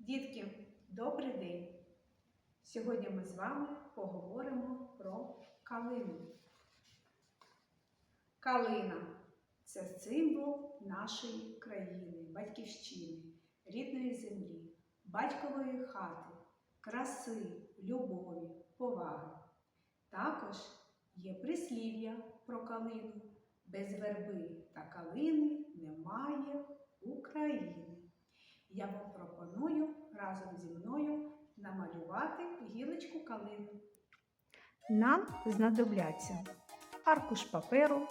Дітки, добрий день! Сьогодні ми з вами поговоримо про калину. Калина це символ нашої країни, батьківщини, рідної землі, батькової хати, краси, любові, поваги. Також є прислів'я про калину. Без верби та калини немає України. Я вам пропоную разом зі мною намалювати гілочку калини. Нам знадобляться аркуш паперу,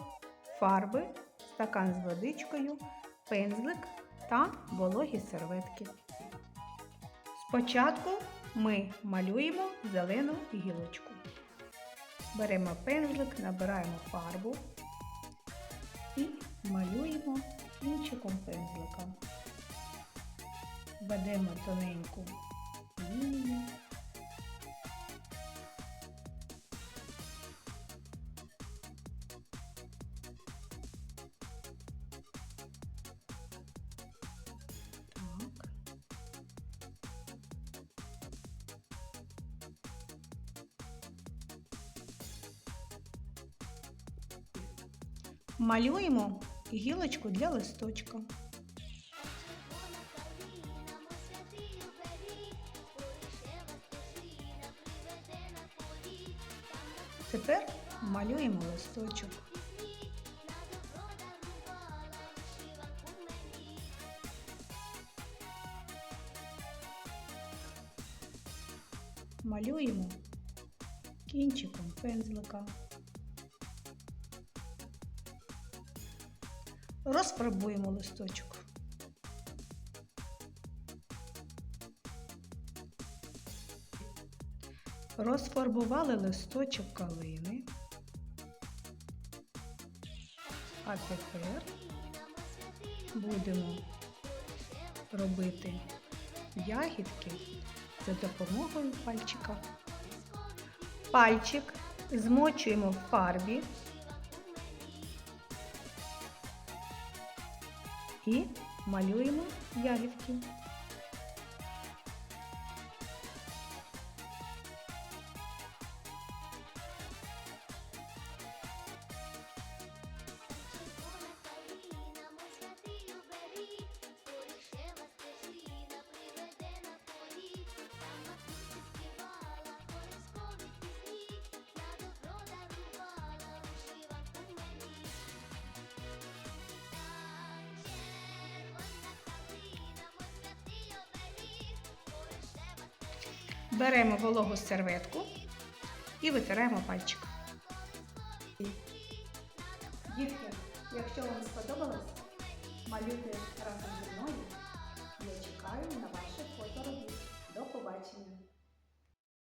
фарби, стакан з водичкою, пензлик та вологі серветки. Спочатку ми малюємо зелену гілочку. Беремо пензлик, набираємо фарбу і малюємо кінчиком пензлика. Ведемо тоненьку лінію. Малюємо гілочку для листочка. Тепер малюємо листочок. Малюємо кінчиком пензлика. Розфарбуємо листочок. Розфарбували листочок калини. А тепер будемо робити ягідки за допомогою пальчика. Пальчик змочуємо в фарбі і малюємо ягідки. Беремо вологу серветку і витираємо пальчик. Дітки, якщо вам сподобалось, малюйте разом зі мною. Я чекаю на ваші фоторобіт. До побачення!